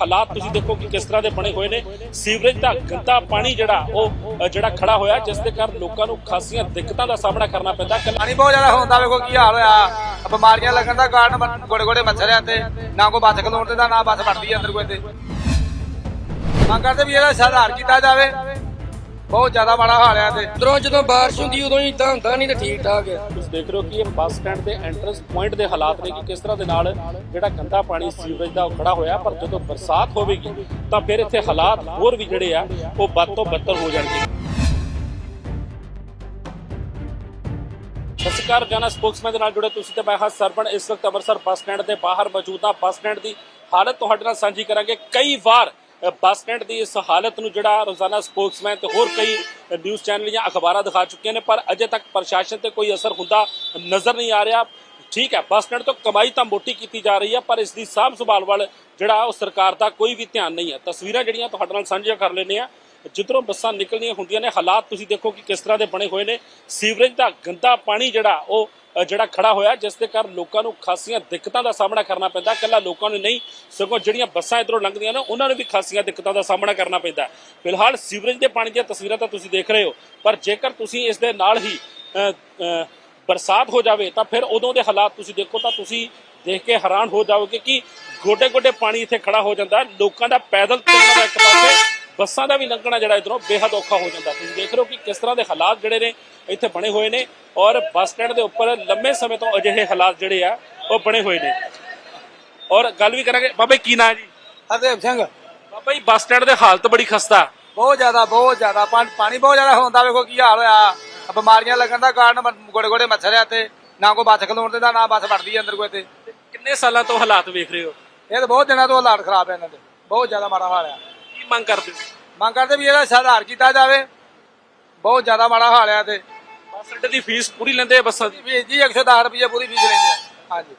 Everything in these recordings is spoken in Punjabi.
ਹਾਲਾਤ ਤੁਸੀਂ ਦੇਖੋ ਕਿ ਕਿਸ ਤਰ੍ਹਾਂ ਦੇ ਬਣੇ ਹੋਏ ਨੇ। ਸੀਵਰੇਜ ਦਾ ਗੰਦਾ ਪਾਣੀ ਜਿਹੜਾ, ਉਹ ਜਿਹੜਾ ਖੜਾ ਹੋਇਆ, ਜਿਸ ਦੇ ਕਾਰਨ ਲੋਕਾਂ ਨੂੰ ਖਾਸੀਆਂ ਦਿੱਕਤਾਂ ਦਾ ਸਾਹਮਣਾ ਕਰਨਾ ਪੈਂਦਾ। ਪਾਣੀ ਬਹੁਤ ਜ਼ਿਆਦਾ ਹੁੰਦਾ ਵੇਖੋ ਕੀ ਹਾਲ ਹੋਇਆ। ਬਿਮਾਰੀਆਂ ਲੱਗਣ ਦਾ ਕਾਰਨ ਗੋੜੇ ਗੋੜੇ ਮੱਛਰ ਆ ਤੇ ਨਾ ਕੋਈ ਬੱਸ ਖਲੋਣ ਤੇ ਦਾ ਨਾ ਬੱਸ ਵੜਦੀ ਅੰਦਰ ਕੋਈ ਤੇ ਮੰਗ ਕਰਦੇ ਵੀ ਇਹਦਾ ਸੁਧਾਰ ਕੀਤਾ ਜਾਵੇ। ਬਹੁਤ ਜ਼ਿਆਦਾ ਮਾੜਾ ਹਾਲ ਆ ਤੇ। ਉਧਰੋਂ ਜਦੋਂ ਬਾਰਿਸ਼ ਹੁੰਦੀ ਉਦੋਂ ਹੀ ਇਦਾਂ ਹੁੰਦਾ ਨਹੀਂ ਤਾਂ ਠੀਕ ਠਾਕ ਹੈ। ਤੁਸੀਂ ਦੇਖ ਰਹੇ ਹੋ ਕਿ ਇਹ ਬੱਸ ਸਟੈਂਡ ਦੇ ਐਂਟਰੈਂਸ ਪੁਆਇੰਟ ਦੇ ਹਾਲਾਤ ਨੇ ਕਿ ਕਿਸ ਤਰ੍ਹਾਂ ਦੇ ਨਾਲ ਜਿਹੜਾ ਗੰਦਾ ਪਾਣੀ ਸੀਵਰੇਜ ਦਾ ਉਹ ਖੜਾ ਹੋਇਆ ਪਰ ਜਦੋਂ ਬਰਸਾਤ ਹੋਵੇਗੀ ਤਾਂ ਫਿਰ ਇੱਥੇ ਹਾਲਾਤ ਹੋਰ ਵੀ ਜਿਹੜੇ ਆ ਉਹ ਵੱਧ ਤੋਂ ਬੱਤਰ ਹੋ ਜਾਣਗੇ। ਸਤਿ ਸ਼੍ਰੀ ਅਕਾਲ ਜਾਨਾ ਸਪੋਕਸਮੈਨ ਦੇ ਨਾਲ ਜੁੜੇ ਤੁਸੀਂ ਤੇ ਮੈਂ ਹਾਂ ਸਰਵਣ ਇਸ ਵਕਤ ਅੰਮ੍ਰਿਤਸਰ ਬੱਸ ਸਟੈਂਡ ਦੇ ਬਾਹਰ ਮੌਜੂਦ ਹਾਂ। ਬੱਸ ਸਟੈਂਡ ਦੀ ਹਾਲਤ ਤੁਹਾਡੇ ਨਾਲ ਸਾਂਝੀ ਕਰਾਂਗੇ। ਕਈ ਵਾਰ ਬੱਸ ਸਟੈਂਡ ਦੀ ਇਸ ਹਾਲਤ ਨੂੰ ਜਿਹੜਾ ਰੋਜ਼ਾਨਾ ਸਪੋਕਸਮੈਨ ਤੇ ਹੋਰ ਕਈ ਨਿਊਜ਼ ਚੈਨਲ ਜਾਂ ਅਖਬਾਰਾਂ ਦਿਖਾ ਚੁੱਕੇ ਨੇ, ਪਰ ਅਜੇ ਤੱਕ ਪ੍ਰਸ਼ਾਸਨ ਤੇ ਕੋਈ ਅਸਰ ਹੁੰਦਾ ਨਜ਼ਰ ਨਹੀਂ ਆ ਰਿਹਾ। ਠੀਕ ਹੈ, ਬੱਸ ਸਟੈਂਡ ਤੋਂ ਕਮਾਈ ਤਾਂ ਮੋਟੀ ਕੀਤੀ ਜਾ ਰਹੀ ਹੈ, ਪਰ ਇਸ ਦੀ ਸਾਂਭ ਸੰਭਾਲ ਵੱਲ ਜਿਹੜਾ ਉਹ ਸਰਕਾਰ ਦਾ ਕੋਈ ਵੀ ਧਿਆਨ ਨਹੀਂ ਹੈ। ਤਸਵੀਰਾਂ ਜਿਹੜੀਆਂ ਤੁਹਾਡੇ ਨਾਲ ਸਾਂਝੀਆਂ ਕਰ ਲੈਂਦੇ ਆ ਜਿੱਧਰੋਂ ਬੱਸਾਂ ਨਿਕਲਣੀਆਂ ਹੁੰਦੀਆਂ ਨੇ, ਹਾਲਾਤ ਤੁਸੀਂ ਦੇਖੋ ਕਿ ਕਿਸ ਤਰ੍ਹਾਂ ਦੇ ਬਣੇ ਹੋਏ ਨੇ। ਸੀਵਰੇਜ ਦਾ ਗੰਦਾ ਪਾਣੀ ਜਿਹੜਾ ਉਹ ਜਿਹੜਾ ਖੜਾ ਹੋਇਆ, ਜਿਸ ਦੇ ਕਾਰਨ ਲੋਕਾਂ ਨੂੰ ਖਾਸੀਆਂ ਦਿੱਕਤਾਂ ਦਾ ਸਾਹਮਣਾ ਕਰਨਾ ਪੈਂਦਾ, ਇਕੱਲਾ ਲੋਕਾਂ ਨੂੰ ਨਹੀਂ, ਸਗੋਂ ਜਿਹੜੀਆਂ ਬੱਸਾਂ ਇਧਰੋਂ ਲੰਘਦੀਆਂ ਨੇ, ਉਹਨਾਂ ਨੂੰ ਵੀ ਖਾਸੀਆਂ ਦਿੱਕਤਾਂ ਦਾ ਸਾਹਮਣਾ ਕਰਨਾ ਪੈਂਦਾ ਫਿਲਹਾਲ ਸੀਵਰੇਜ ਦੇ ਪਾਣੀ ਦੀਆਂ ਤਸਵੀਰਾਂ ਤਾਂ ਤੁਸੀਂ ਦੇਖ ਰਹੇ ਹੋ, ਪਰ ਜੇਕਰ ਤੁਸੀਂ ਇਸ ਦੇ ਨਾਲ ਹੀ ਬਰਸਾਤ ਹੋ ਜਾਵੇ, ਤਾਂ ਫਿਰ ਉਦੋਂ ਦੇ ਹਾਲਾਤ ਤੁਸੀਂ ਦੇਖੋ, ਤਾਂ ਤੁਸੀਂ ਦੇਖ ਕੇ ਹੈਰਾਨ ਹੋ ਜਾਓਗੇ ਕਿ ਗੋਡੇ ਗੋਡੇ ਪਾਣੀ ਇੱਥੇ ਖੜਾ ਹੋ ਜਾਂਦਾ ਲੋਕਾਂ ਦਾ ਪੈਦਲ ਚੱਲਣਾ ਇੱਕ ਪਾਸੇ ਬੱਸਾਂ ਦਾ ਵੀ ਲੰਘਣਾ ਜਿਹੜਾ ਇਧਰੋਂ ਬੇਹੱਦ ਔਖਾ ਹੋ ਜਾਂਦਾ। ਤੁਸੀਂ ਦੇਖ ਰਹੇ ਹੋ ਕਿ ਕਿਸ ਤਰ੍ਹਾਂ ਦੇ ਹਾਲਾਤ ਜਿਹੜੇ ਨੇ ਇੱਥੇ ਬਣੇ ਹੋਏ ਨੇ ਔਰ ਬੱਸ ਸਟੈਂਡ ਦੇ ਉੱਪਰ ਲੰਮੇ ਸਮੇਂ ਤੋਂ ਅਜਿਹੇ ਹਾਲਾਤ ਜਿਹੜੇ ਆ ਉਹ ਬਣੇ ਹੋਏ ਨੇ। ਔਰ ਗੱਲ ਵੀ ਕਰਾਂਗੇ। ਬਾਬਾ ਕੀ ਨਾਂ ਹੈ ਜੀ? ਹਰਦੇਵ ਸਿੰਘ। ਬਾਬਾ ਜੀ ਬੱਸ ਸਟੈਂਡ ਦੇ ਹਾਲਤ ਬੜੀ ਖਸਤਾ। ਬਹੁਤ ਜ਼ਿਆਦਾ ਬਹੁਤ ਜ਼ਿਆਦਾ। ਪਾਣੀ ਪਾਣੀ ਬਹੁਤ ਜ਼ਿਆਦਾ ਹੁੰਦਾ। ਵੇਖੋ ਕੀ ਹਾਲ ਹੋਇਆ। ਬਿਮਾਰੀਆਂ ਲੱਗਣ ਦਾ ਕਾਰਨ ਗੋੜੇ ਗੋੜੇ ਮੱਛਰ ਆ ਤੇ ਨਾ ਕੋਈ ਬੱਸ ਖਲੋਣ ਤੇ ਦਾ ਨਾ ਬੱਸ ਵੜਦੀ ਅੰਦਰ ਕੋਈ ਤੇ ਕਿੰਨੇ ਸਾਲਾਂ ਤੋਂ ਹਾਲਾਤ ਵੇਖ ਰਹੇ ਹੋ? ਇਹ ਤਾਂ ਬਹੁਤ ਦਿਨਾਂ ਤੋਂ ਹਾਲਾਤ ਖਰਾਬ ਆ ਇਹਨਾਂ ਦੇ। ਬਹੁਤ ਜ਼ਿਆਦਾ ਮਾੜਾ ਹਾਲ ਆ। ਕੀ ਮੰਗ ਕਰਦੇ ਹੋ? ਮੰਗ ਕਰਦੇ ਵੀ ਇਹਦਾ ਸੁਧਾਰ ਕੀਤਾ ਜਾਵੇ। ਬਹੁਤ ਜ਼ਿਆਦਾ ਮਾੜਾ ਹਾਲ ਆ ਤੇ। ਬੱਸ ਅੱਡੇ ਦੀ ਫੀਸ ਪੂਰੀ ਲੈਂਦੇ ਆ ਬੱਸਾਂ ਦੀ? ਵੀ ਜੀ 110 ਰੁਪਏ ਪੂਰੀ ਫੀਸ ਲੈਂਦੇ ਆ। ਹਾਂਜੀ।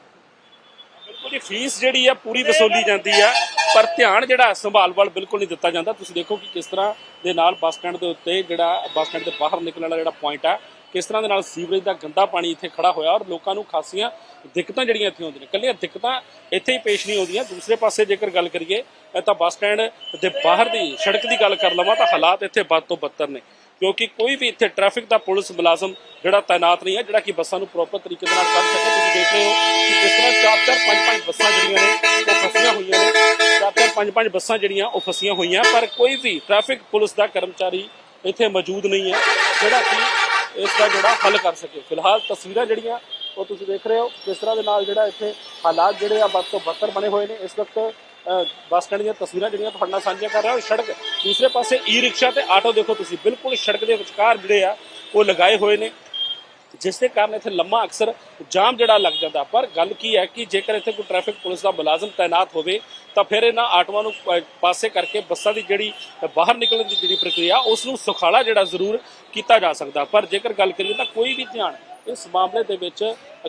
ਬਿਲਕੁਲ ਜੀ ਫੀਸ ਜਿਹੜੀ ਆ ਪੂਰੀ ਵਸੂਲੀ ਜਾਂਦੀ ਆ। ਪਰ ਧਿਆਨ ਜਿਹੜਾ ਸੰਭਾਲ ਵੱਲ ਬਿਲਕੁਲ ਨਹੀਂ ਦਿੱਤਾ ਜਾਂਦਾ। ਤੁਸੀਂ ਦੇਖੋ ਕਿ ਕਿਸ ਤਰ੍ਹਾਂ ਦੇ ਨਾਲ ਬੱਸ ਸਟੈਂਡ ਦੇ ਉੱਤੇ ਜਿਹੜਾ ਬੱਸ ਸਟੈਂਡ ਦੇ ਬਾਹਰ ਨਿਕਲਣ ਵਾਲਾ ਜਿਹੜਾ ਪੁਆਇੰਟ ਆ ਕਿਸ ਤਰ੍ਹਾਂ ਦੇ ਨਾਲ ਸੀਵਰੇਜ ਦਾ ਗੰਦਾ ਪਾਣੀ ਇੱਥੇ ਖੜਾ ਹੋਇਆ ਔਰ ਲੋਕਾਂ ਨੂੰ ਖਾਸੀਆਂ ਦਿੱਕਤਾਂ ਜਿਹੜੀਆਂ ਇੱਥੇ ਆਉਂਦੀਆਂ ਨੇ। ਕੱਲੀਆਂ ਦਿੱਕਤਾਂ ਇੱਥੇ ਹੀ ਪੇਸ਼ ਨਹੀਂ ਆਉਂਦੀਆਂ। ਦੂਸਰੇ ਪਾਸੇ ਜੇਕਰ ਗੱਲ ਕਰੀਏ ਅ, ਤਾਂ ਬੱਸ ਸਟੈਂਡ ਦੇ ਬਾਹਰ ਦੀ ਸੜਕ ਦੀ ਗੱਲ ਕਰ ਲਵਾਂ ਤਾਂ ਹਾਲਾਤ ਇੱਥੇ ਵੱਧ ਤੋਂ ਬੱਤਰ ਨੇ। ਕਿਉਂਕਿ ਕੋਈ ਵੀ ਇੱਥੇ ਟ੍ਰੈਫਿਕ ਦਾ ਪੁਲਿਸ ਮੁਲਾਜ਼ਮ ਜਿਹੜਾ ਤਾਇਨਾਤ ਨਹੀਂ ਹੈ ਜਿਹੜਾ ਕਿ ਬੱਸਾਂ ਨੂੰ ਪ੍ਰੋਪਰ ਤਰੀਕੇ ਦੇ ਨਾਲ ਕਰ ਸਕੇ ਤੁਸੀਂ ਦੇਖ ਰਹੇ ਹੋ ਕਿ ਕਿਸ ਤਰ੍ਹਾਂ ਚਾਰ ਚਾਰ ਪੰਜ ਪੰਜ ਬੱਸਾਂ ਜਿਹੜੀਆਂ ਨੇ ਉਹ ਫਸੀਆਂ ਹੋਈਆਂ ਨੇ। ਚਾਰ ਚਾਰ ਪੰਜ ਪੰਜ ਬੱਸਾਂ ਜਿਹੜੀਆਂ ਉਹ ਫਸੀਆਂ ਹੋਈਆਂ। ਪਰ ਕੋਈ ਵੀ ਟ੍ਰੈਫਿਕ ਪੁਲਿਸ ਦਾ ਕਰਮਚਾਰੀ ਇੱਥੇ ਮੌਜੂਦ ਨਹੀਂ ਹੈ ਜਿਹੜਾ ਕਿ ਇਸ ਦਾ ਜਿਹੜਾ ਹੱਲ ਕਰ ਸਕੇ। ਫਿਲਹਾਲ ਤਸਵੀਰਾਂ ਜਿਹੜੀਆਂ, ਉਹ ਤੁਸੀਂ ਦੇਖ ਰਹੇ ਹੋ। ਕਿਸ ਤਰ੍ਹਾਂ ਦੇ ਨਾਲ ਜਿਹੜਾ ਇੱਥੇ ਹਾਲਾਤ ਜਿਹੜੇ ਆ, ਵੱਧ ਤੋਂ ਬਦਤਰ ਬਣੇ ਹੋਏ ਨੇ। ਇਸ ਵਕਤ ਬੱਸ ਸਟੈਂਡ ਦੀਆਂ ਤਸਵੀਰਾਂ ਜਿਹੜੀਆਂ ਤੁਹਾਡੇ ਨਾਲ ਸਾਂਝੀਆਂ ਕਰ ਰਿਹਾ ਹਾਂ। ਸੜਕ, ਦੂਸਰੇ ਪਾਸੇ ਈ ਰਿਕਸ਼ਾ ਤੇ ਆਟੋ ਦੇਖੋ ਤੁਸੀਂ। ਬਿਲਕੁਲ ਸੜਕ ਦੇ ਵਿਚਕਾਰ ਜਿਹੜੇ ਆ, ਉਹ ਲਗਾਏ ਹੋਏ ਨੇ। ਜਿਸ ਦੇ ਕਾਰਨ ਇੱਥੇ ਲੰਮਾ ਅਕਸਰ ਜਾਮ ਜਿਹੜਾ ਲੱਗ ਜਾਂਦਾ। ਪਰ ਗੱਲ ਕੀ ਹੈ ਕਿ ਜੇਕਰ ਇੱਥੇ ਕੋਈ ਟ੍ਰੈਫਿਕ ਪੁਲਿਸ ਦਾ ਮੁਲਾਜ਼ਮ ਤਾਇਨਾਤ ਹੋਵੇ, ਤਾਂ ਫਿਰ ਇਹਨਾਂ ਆਟੋਆਂ ਨੂੰ ਪ- ਪਾਸੇ ਕਰਕੇ ਬੱਸਾਂ ਦੀ ਜਿਹੜੀ ਬਾਹਰ ਨਿਕਲਣ ਦੀ ਜਿਹੜੀ ਪ੍ਰਕਿਰਿਆ, ਉਸ ਨੂੰ ਸੁਖਾਲਾ ਜਿਹੜਾ ਜ਼ਰੂਰ ਕੀਤਾ ਜਾ ਸਕਦਾ। ਪਰ ਜੇਕਰ ਗੱਲ ਕਰੀਏ ਤਾਂ ਕੋਈ ਵੀ ਧਿਆਨ ਇਸ ਮਾਮਲੇ ਦੇ ਵਿੱਚ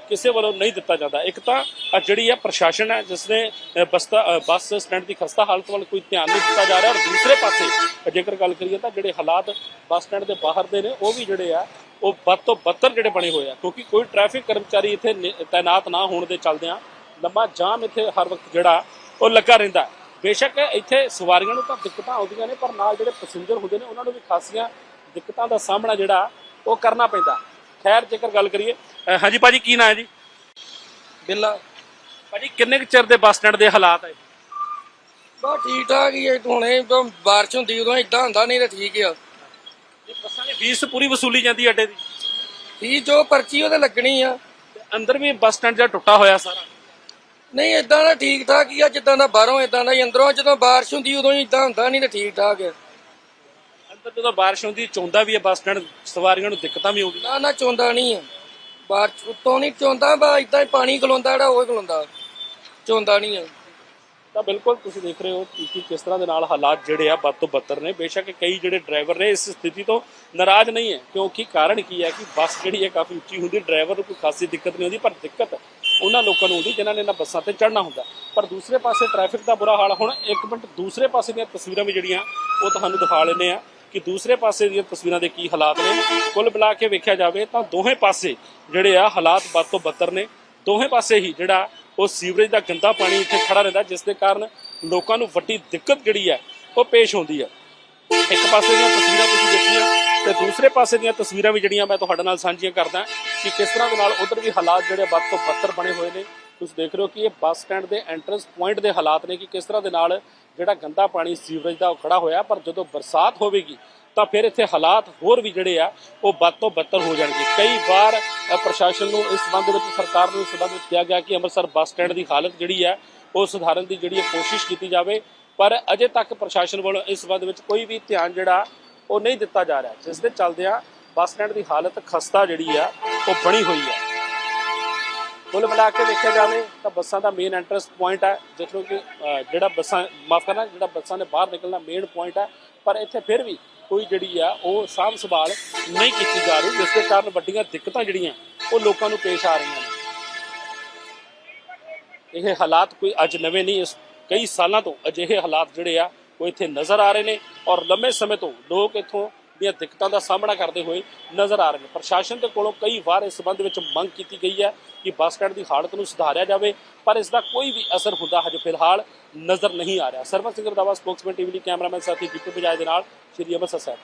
ਕਿਸੇ ਵੱਲੋਂ ਨਹੀਂ ਦਿੱਤਾ ਜਾਂਦਾ। ਇੱਕ ਤਾਂ ਜਿਹੜੀ ਹੈ ਪ੍ਰਸ਼ਾਸਨ ਹੈ, ਜਿਸ ਨੇ ਬਸਤਾ ਬੱਸ ਸਟੈਂਡ ਦੀ ਖਸਤਾ ਹਾਲਤ ਵੱਲ ਕੋਈ ਧਿਆਨ ਨਹੀਂ ਦਿੱਤਾ ਜਾ ਰਿਹਾ। ਔਰ ਦੂਸਰੇ ਪਾਸੇ ਜੇਕਰ ਗੱਲ ਕਰੀਏ ਤਾਂ ਜਿਹੜੇ ਹਾਲਾਤ ਬੱਸ ਸਟੈਂਡ ਦੇ ਬਾਹਰ ਦੇ ਨੇ, ਉਹ ਵੀ ਜਿਹੜੇ ਆ ਉਹ ਵੱਧ ਤੋਂ ਬੱਤਰ ਜਿਹੜੇ ਬਣੇ ਹੋਏ ਆ ਕਿਉਂਕਿ ਕੋਈ ਟ੍ਰੈਫਿਕ ਕਰਮਚਾਰੀ ਇੱਥੇ ਤਾਇਨਾਤ ਨਾ ਹੋਣ ਦੇ ਚੱਲਦਿਆਂ ਲੰਮਾ ਜਾਮ ਇੱਥੇ ਹਰ ਵਕਤ ਜਿਹੜਾ ਉਹ ਲੱਗਾ ਰਹਿੰਦਾ। ਬੇਸ਼ੱਕ ਇੱਥੇ ਸਵਾਰੀਆਂ ਨੂੰ ਤਾਂ ਦਿੱਕਤਾਂ ਆਉਂਦੀਆਂ ਨੇ ਪਰ ਨਾਲ ਜਿਹੜੇ ਪੈਸੇਂਜਰ ਹੁੰਦੇ ਨੇ ਉਹਨਾਂ ਨੂੰ ਵੀ ਖਾਸੀਆਂ ਦਿੱਕਤਾਂ ਦਾ ਸਾਹਮਣਾ ਜਿਹੜਾ ਉਹ ਕਰਨਾ ਪੈਂਦਾ। ਖੈਰ ਜੇਕਰ ਗੱਲ ਕਰੀਏ ਹਾਂਜੀ ਭਾਜੀ ਕੀ ਨਾਂ ਹੈ ਜੀ? ਬਿੱਲਾ। ਭਾਜੀ ਕਿੰਨੇ ਕੁ ਚਿਰ ਦੇ ਬੱਸ ਸਟੈਂਡ ਦੇ ਹਾਲਾਤ ਹੈ? ਬਸ ਠੀਕ ਠਾਕ ਹੀ ਹੈ ਹੁਣੇ ਬਾਰਿਸ਼ ਹੁੰਦੀ ਉਦੋਂ ਇਦਾਂ ਹੁੰਦਾ ਨਹੀਂ ਤਾਂ ਠੀਕ ਆ। ਇਹ ਬੱਸਾਂ ਦੀ ਫੀਸ ਪੂਰੀ ਵਸੂਲੀ ਜਾਂਦੀ ਹੈ ਅੱਡੇ ਦੀ? ਫੀਸ ਜੋ ਪਰਚੀ ਉਹਦੇ ਲੱਗਣੀ ਆ। ਤੇ ਅੰਦਰ ਵੀ ਬੱਸ ਸਟੈਂਡ ਜਿਹੜਾ ਟੁੱਟਾ ਹੋਇਆ ਸਾਰਾ? ਨਹੀਂ ਇਦਾਂ ਦਾ ਠੀਕ ਠਾਕ ਹੀ ਆ ਜਿੱਦਾਂ ਦਾ ਬਾਹਰੋਂ ਇਦਾਂ ਦਾ ਹੀ। ਅੰਦਰੋਂ ਜਦੋਂ ਬਾਰਿਸ਼ ਹੁੰਦੀ ਉਦੋਂ ਹੀ ਇਦਾਂ ਹੁੰਦਾ ਨਹੀਂ ਤਾਂ ਠੀਕ ਠਾਕ ਹੈ ਅੰਦਰ ਜਦੋਂ ਬਾਰਿਸ਼ ਹੁੰਦੀ ਚੌਂਦਾ ਵੀ ਹੈ ਬੱਸ ਸਟੈਂਡ ਸਵਾਰੀਆਂ ਨੂੰ ਦਿੱਕਤਾਂ ਵੀ ਆਉਂਦੀਆਂ। ਨਾ ਨਾ ਚੋਂਦਾ ਨਹੀਂ ਆ। ਬਾਰਿਸ਼ ਉੱਤੋਂ ਨਹੀਂ ਚੋਂਦਾ ਬਾ ਇਦਾਂ ਹੀ ਪਾਣੀ ਖਲੋਂਦਾ ਜਿਹੜਾ ਉਹ ਖਲੋਂਦਾ ਚੋਂਦਾ ਨਹੀਂ ਆ। ਤਾਂ ਬਿਲਕੁਲ ਤੁਸੀਂ ਦੇਖ ਰਹੇ ਹੋ ਕਿ ਕਿਸ ਤਰ੍ਹਾਂ ਦੇ ਨਾਲ ਹਾਲਾਤ ਜਿਹੜੇ ਆ ਵੱਧ ਤੋਂ ਬੱਤਰ ਨੇ। ਬੇਸ਼ੱਕ ਕਈ ਜਿਹੜੇ ਡਰਾਈਵਰ ਨੇ ਇਸ ਸਥਿਤੀ ਤੋਂ ਨਾਰਾਜ਼ ਨਹੀਂ ਹੈ, ਕਿਉਂਕਿ ਕਾਰਨ ਕੀ ਹੈ ਕਿ ਬੱਸ ਜਿਹੜੀ ਹੈ ਕਾਫੀ ਉੱਚੀ ਹੁੰਦੀ, ਡਰਾਈਵਰ ਨੂੰ ਕੋਈ ਖਾਸੀ ਦਿੱਕਤ ਨਹੀਂ ਹੁੰਦੀ, ਪਰ ਦਿੱਕਤ ਉਹਨਾਂ ਲੋਕਾਂ ਨੂੰ ਹੁੰਦੀ ਜਿਨ੍ਹਾਂ ਨੇ ਇਹਨਾਂ ਬੱਸਾਂ ਤੇ ਚੜ੍ਹਨਾ ਹੁੰਦਾ। ਪਰ ਦੂਸਰੇ ਪਾਸੇ ਟ੍ਰੈਫਿਕ ਦਾ ਬੁਰਾ ਹਾਲ, ਹੁਣ ਇੱਕ ਮਿੰਟ, ਦੂਸਰੇ ਪਾਸੇ ਦੀਆਂ ਤਸਵੀਰਾਂ ਵੀ ਜਿਹੜੀਆਂ, ਉਹ ਤੁਹਾਨੂੰ ਦਿਖਾ ਲੈਂਦੇ ਆ ਕਿ ਦੂਸਰੇ ਪਾਸੇ ਦੀਆਂ ਤਸਵੀਰਾਂ ਦੇ ਕੀ ਹਾਲਾਤ ਨੇ। ਕੁੱਲ ਮਿਲਾ ਕੇ ਵੇਖਿਆ ਜਾਵੇ ਤਾਂ ਦੋਹੇ ਪਾਸੇ ਜਿਹੜੇ ਆ ਹਾਲਾਤ ਵੱਧ ਤੋਂ ਬੱਤਰ ਨੇ। ਦੋਵੇਂ ਪਾਸੇ ਹੀ ਜਿਹੜਾ ਉਹ ਸੀਵਰੇਜ ਦਾ ਗੰਦਾ ਪਾਣੀ ਇੱਥੇ ਖੜਾ ਰਹਿੰਦਾ, ਜਿਸ ਦੇ ਕਾਰਨ ਲੋਕਾਂ ਨੂੰ ਵੱਡੀ ਦਿੱਕਤ ਜਿਹੜੀ ਹੈ, ਉਹ ਪੇਸ਼ ਹੁੰਦੀ ਹੈ। ਇੱਕ ਪਾਸੇ ਦੀਆਂ ਤਸਵੀਰਾਂ ਤੁਸੀਂ ਦੇਖੀਆਂ, ਤੇ ਦੂਸਰੇ ਪਾਸੇ ਦੀਆਂ ਤਸਵੀਰਾਂ ਵੀ ਜਿਹੜੀਆਂ ਮੈਂ ਤੁਹਾਡੇ ਨਾਲ ਸਾਂਝੀਆਂ ਕਰਦਾ ਕਿ ਕਿਸ ਤਰ੍ਹਾਂ ਦੇ ਨਾਲ ਉਧਰ ਵੀ ਹਾਲਾਤ ਜਿਹੜੇ ਵੱਧ ਤੋਂ ਬੱਤਰ ਬਣੇ ਹੋਏ ਨੇ। ਤੁਸੀਂ ਦੇਖ ਰਹੇ ਹੋ ਕਿ ਇਹ ਬੱਸ ਸਟੈਂਡ ਦੇ ਐਂਟਰੈਂਸ ਪੁਆਇੰਟ ਦੇ ਹਾਲਾਤ ਨੇ ਕਿ ਕਿਸ ਤਰ੍ਹਾਂ ਦੇ ਨਾਲ ਜਿਹੜਾ ਗੰਦਾ ਪਾਣੀ ਸੀਵਰੇਜ ਦਾ ਉਹ ਖੜਾ ਹੋਇਆ, ਪਰ ਜਦੋਂ ਬਰਸਾਤ ਹੋਵੇਗੀ ਤਾਂ ਫਿਰ ਇੱਥੇ ਹਾਲਾਤ ਹੋਰ ਵੀ ਜਿਹੜੇ ਆ, ਉਹ ਵੱਧ ਤੋਂ ਬੱਤਰ ਹੋ ਜਾਣਗੇ। ਕਈ ਵਾਰ ਪ੍ਰਸ਼ਾਸਨ ਨੂੰ ਇਸ ਸੰਬੰਧ ਵਿੱਚ, ਸਰਕਾਰ ਨੂੰ ਇਸ ਸੰਬੰਧ ਵਿੱਚ ਕਿਹਾ ਗਿਆ ਕਿ ਅੰਮ੍ਰਿਤਸਰ ਬੱਸ ਸਟੈਂਡ ਦੀ ਹਾਲਤ ਜਿਹੜੀ ਹੈ, ਉਹ ਸੁਧਾਰਨ ਦੀ ਜਿਹੜੀ ਹੈ ਕੋਸ਼ਿਸ਼ ਕੀਤੀ ਜਾਵੇ, ਪਰ ਅਜੇ ਤੱਕ ਪ੍ਰਸ਼ਾਸਨ ਵੱਲੋਂ ਇਸ ਸੰਬੰਧ ਵਿੱਚ ਕੋਈ ਵੀ ਧਿਆਨ ਜਿਹੜਾ, ਉਹ ਨਹੀਂ ਦਿੱਤਾ ਜਾ ਰਿਹਾ। ਜਿਸ ਦੇ ਚੱਲਦਿਆਂ ਬੱਸ ਸਟੈਂਡ ਦੀ ਹਾਲਤ ਖਸਤਾ ਜਿਹੜੀ ਆ, ਉਹ ਬਣੀ ਹੋਈ ਹੈ। ਕੁੱਲ ਮਿਲਾ ਕੇ ਦੇਖਿਆ ਜਾਵੇ, ਤਾਂ ਬੱਸਾਂ ਦਾ ਮੇਨ ਐਂਟਰੈਂਸ ਪੁਆਇੰਟ ਹੈ, ਜਿੱਥੋਂ ਕਿ ਜਿਹੜਾ ਬੱਸਾਂ, ਮਾਫ ਕਰਨਾ, ਜਿਹੜਾ ਬੱਸਾਂ ਨੇ ਬਾਹਰ ਨਿਕਲਣਾ ਮੇਨ ਪੁਆਇੰਟ ਹੈ, ਪਰ ਇੱਥੇ ਫਿਰ ਵੀ ਕੋਈ ਜਿਹੜੀ ਆ, ਉਹ ਸਾਂਭ ਸੰਭਾਲ ਨਹੀਂ ਕੀਤੀ ਜਾ ਰਹੀ, ਜਿਸ ਦੇ ਕਾਰਨ ਵੱਡੀਆਂ ਦਿੱਕਤਾਂ ਜਿਹੜੀਆਂ, ਉਹ ਲੋਕਾਂ ਨੂੰ ਪੇਸ਼ ਆ ਰਹੀਆਂ ਨੇ। ਇਹ ਹਾਲਾਤ ਕੋਈ ਅੱਜ ਨਵੇਂ ਨਹੀਂ, ਇਸ ਕਈ ਸਾਲਾਂ ਤੋਂ ਅਜਿਹੇ ਹਾਲਾਤ ਜਿਹੜੇ ਆ, ਉਹ ਇੱਥੇ ਨਜ਼ਰ ਆ ਰਹੇ ਨੇ ਔਰ ਲੰਮੇ ਸਮੇਂ ਤੋਂ ਲੋਕ ਇੱਥੋਂ ਦੀਆਂ ਦਿੱਕਤਾਂ ਦਾ ਸਾਹਮਣਾ ਕਰਦੇ ਹੋਏ ਨਜ਼ਰ ਆ ਰਹੇ ਨੇ। ਪ੍ਰਸ਼ਾਸਨ ਦੇ ਕੋਲੋਂ ਕਈ ਵਾਰ ਇਸ ਸੰਬੰਧ ਵਿੱਚ ਮੰਗ ਕੀਤੀ ਗਈ ਹੈ ਕਿ ਬੱਸ ਸਟੈਂਡ ਦੀ ਹਾਲਤ ਨੂੰ ਸੁਧਾਰਿਆ ਜਾਵੇ, ਪਰ ਇਸ ਦਾ ਕੋਈ ਵੀ ਅਸਰ ਹੁੰਦਾ ਹਜੇ ਫਿਲਹਾਲ ਨਜ਼ਰ ਨਹੀਂ ਆ ਰਿਹਾ। ਸਰਵਨ ਸਿੰਘ ਰਦਾਵਾ ਸਪੋਕਸਮੈਨ ਟੀਵੀ ਲਈ ਕੈਮਰਾਮੈਨ ਸਾਥੀ ਦੀਪਕ ਬਜਾਜ ਦੇ ਨਾਲ ਸ਼੍ਰੀ ਅੰਮ੍ਰਿਤਸਰ ਸਾਹਿਬ।